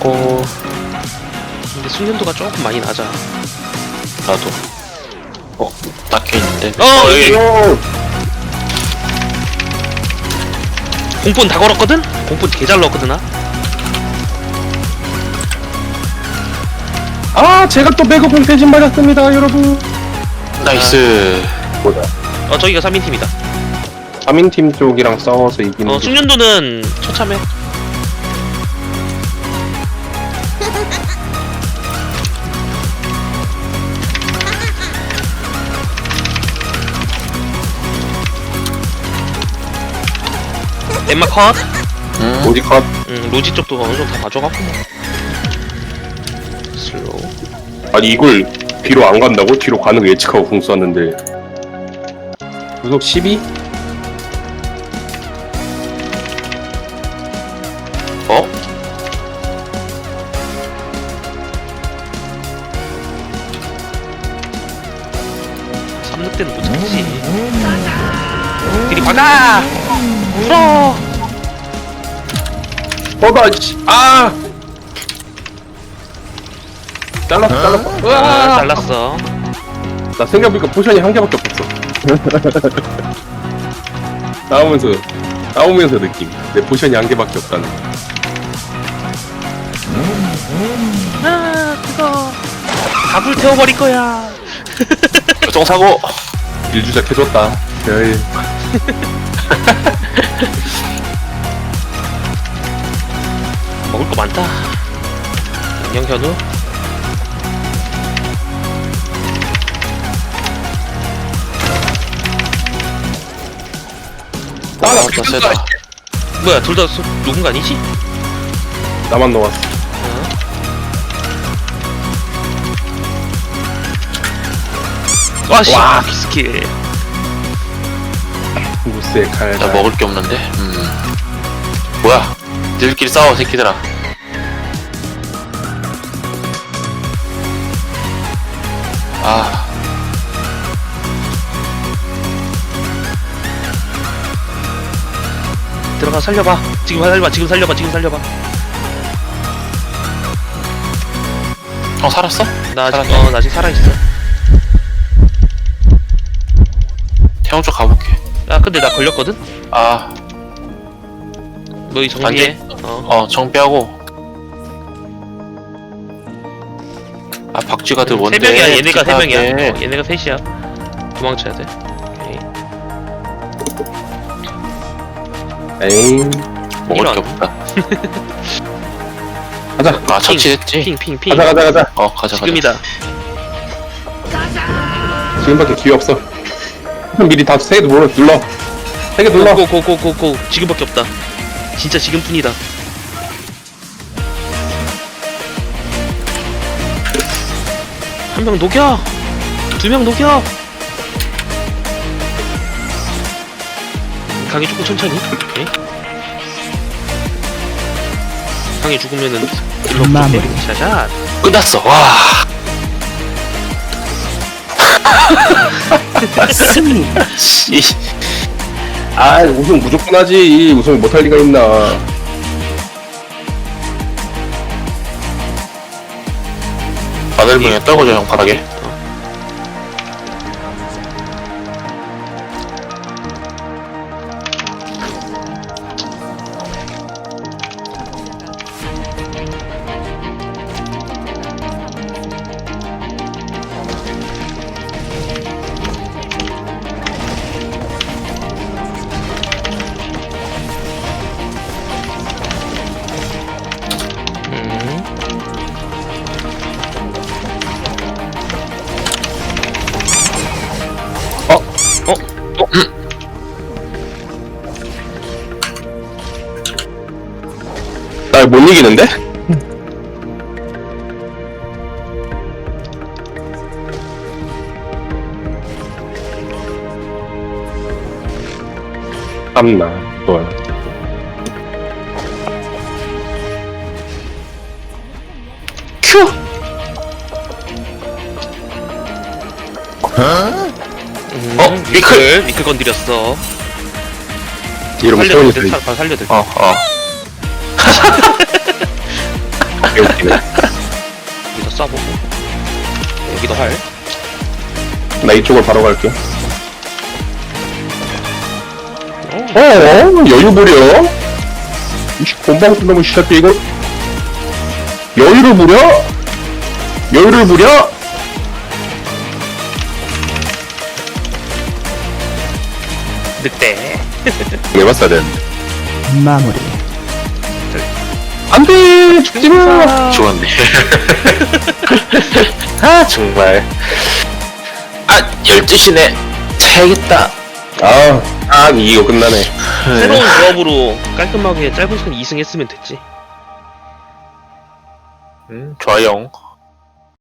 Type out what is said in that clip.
먹고 근데 숙련도가 조금 많이 낮아. 나도 어 딱혀 있는데 어, 여기 오! 공폰 다 걸었거든? 공폰 개잘 넣었거든, 나? 아, 제가 또 매그 공태진 맞았습니다, 여러분. 나이스 뭐다? 어, 저기가 3인팀이다. 3인팀 쪽이랑 싸워서 이기는 어, 게 숙련도는 처참해. 엠마 컷. 음 어디 컷? 음, 로지 쪽도 어느 정도 다 봐줘갖고 뭐. 슬로우. 아니, 이걸 뒤로 안 간다고? 뒤로 가는 거 예측하고 공 쐈는데. 구속 12? 어? 삼6 때는 못 참지. 이리 막아! 풀어! 어, 나, 씨, 아! 잘랐어, 잘랐어. 아, 으아! 잘랐어. 나 생각해보니까 포션이 한 개밖에 없었어. 나오면서, 나오면서 느낌. 내 포션이 한 개밖에 없다는. 거. 아, 그거. 다 불태워버릴 거야. 교통사고 일주작 해줬다. 에이. 먹을 거 많다. 안녕, 현우. 와 진짜 세다 뭐야, 둘 다 녹은 거 아니지? 나만 넣었어. 와, 씨. 와. 비스킬. 무스의 칼. 나 먹을 게 없는데 음 뭐야 니들끼리 싸워 새끼들아 아 들어가 살려봐. 지금 살려봐, 지금 살려봐, 지금 살려봐. 어 살았어? 나 아직, 살았네. 어, 나 아직 살아있어. 태용 쪽 가볼게 야, 근데 나 걸렸거든? 아 너희 정리해. 어. 어 정비하고 아 박쥐가들 뭔데 세 명이야, 얘네가 세 명이야. 어, 얘네가 셋이야. 도망쳐야 돼. 오케이. 에잉. 먹을 이런. 게 없다 가자. 아 처치했지? 핑, 핑, 핑. 가자, 가자, 가자. 어 가자 지금이다. 지금밖에 기회 없어. 미리 다 세 개 눌러. 눌러. 세 개 눌러. 고고고고고 지금밖에 없다. 진짜 지금뿐이다. 한 명 녹여. 두 명 녹여. 강이 조금 천천히. 오케이. 강이 죽으면은 일로 마무리. 샤샷. 끝났어 와 승리. 씨. 아, 우승 무조건 하지. 우승을 못할 리가 있나. 바늘봉에 떨궈져 형 바닥에 어? 나못 이기는데? 참나. 좋 미클. 미클 건드렸어. 이러면 살려도 돼. 살- 살려도 돼. 어, 어. 여기다 쏴보고 여기도 활 나 이쪽으로 바로 갈게. 어, 어, 여유 부려? 이씨, 곰방 뜯는 시작해, 이거. 여유를 부려? 여유를 부려? 늑대 해봤어야 되는데. 마무리. 안 돼! 죽지 마! 죽었네. 아, 정말. 아, 12시네. 자야겠다. 아, 아, 이거 끝나네. 새로운 조합으로 깔끔하게 짧은 시간 2승 했으면 됐지 음, 좋아요.